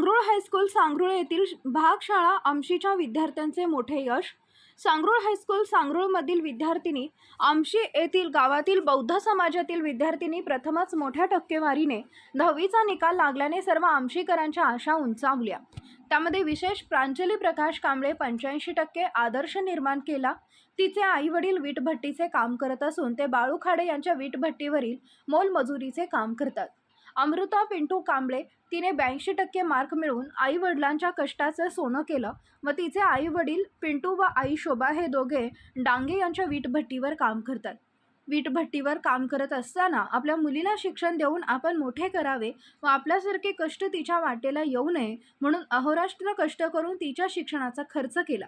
High school सांगरुळ येथील भागशाळा आमशीच्या विद्यार्थ्यांचे मोठे यश. सांगरुळ हायस्कूल सांगरुळमधील विद्यार्थिनी आमशी येथील गावातील बौद्ध समाजातील विद्यार्थिनी प्रथमच मोठ्या टक्केवारीने दहावीचा निकाल लागल्याने सर्व आमशीकरांच्या आशा उंचावल्या. त्यामध्ये विशेष प्रांजली प्रकाश कांबळे पंच्याऐंशी टक्के आदर्श निर्माण केला. तिचे आईवडील वीटभट्टीचे काम करत असून ते बाळू खाडे यांच्या वीटभट्टीवरील मोलमजुरीचे काम करतात. अमृता पिंटू कांबळे तिने ब्याऐंशी टक्के मार्क मिळवून आई वडिलांच्या कष्टाचं सोनं केलं व तिचे आई वडील पिंटू व आई शोभा हे दोघे डांगे यांच्या वीटभट्टीवर काम करतात. वीटभट्टीवर काम करत असताना आपल्या मुलीला शिक्षण देऊन आपण मोठे करावे व आपल्यासारखे कष्ट तिच्या वाटेला येऊ नये म्हणून अहोराष्ट्र कष्ट करून तिच्या शिक्षणाचा खर्च केला.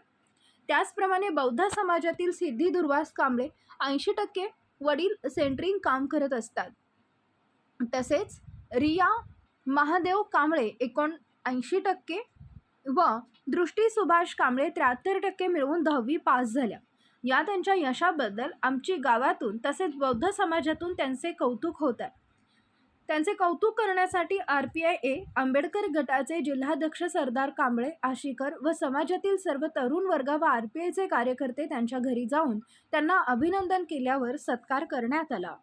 त्याचप्रमाणे बौद्ध समाजातील सिद्धी दुर्वास कांबळे ऐंशी टक्के वडील सेंटरिंग काम करत असतात. तसेच रिया महादेव कांबळे एकोण ऐंशी टक्के व दृष्टी सुभाष कांबळे त्र्याहत्तर टक्के मिळवून दहावी पास झाल्या. या त्यांच्या यशाबद्दल आमची गावातून तसेच बौद्ध समाजातून त्यांचे कौतुक होत आहे. त्यांचे कौतुक करण्यासाठी R P I A Ambedkar गटाचे जिल्हाध्यक्ष सरदार कांबळे आशिकर व समाजातील सर्व तरुण वर्ग व आर पी आयचे कार्यकर्ते त्यांच्या घरी जाऊन त्यांना अभिनंदन केल्यावर सत्कार करण्यात आला.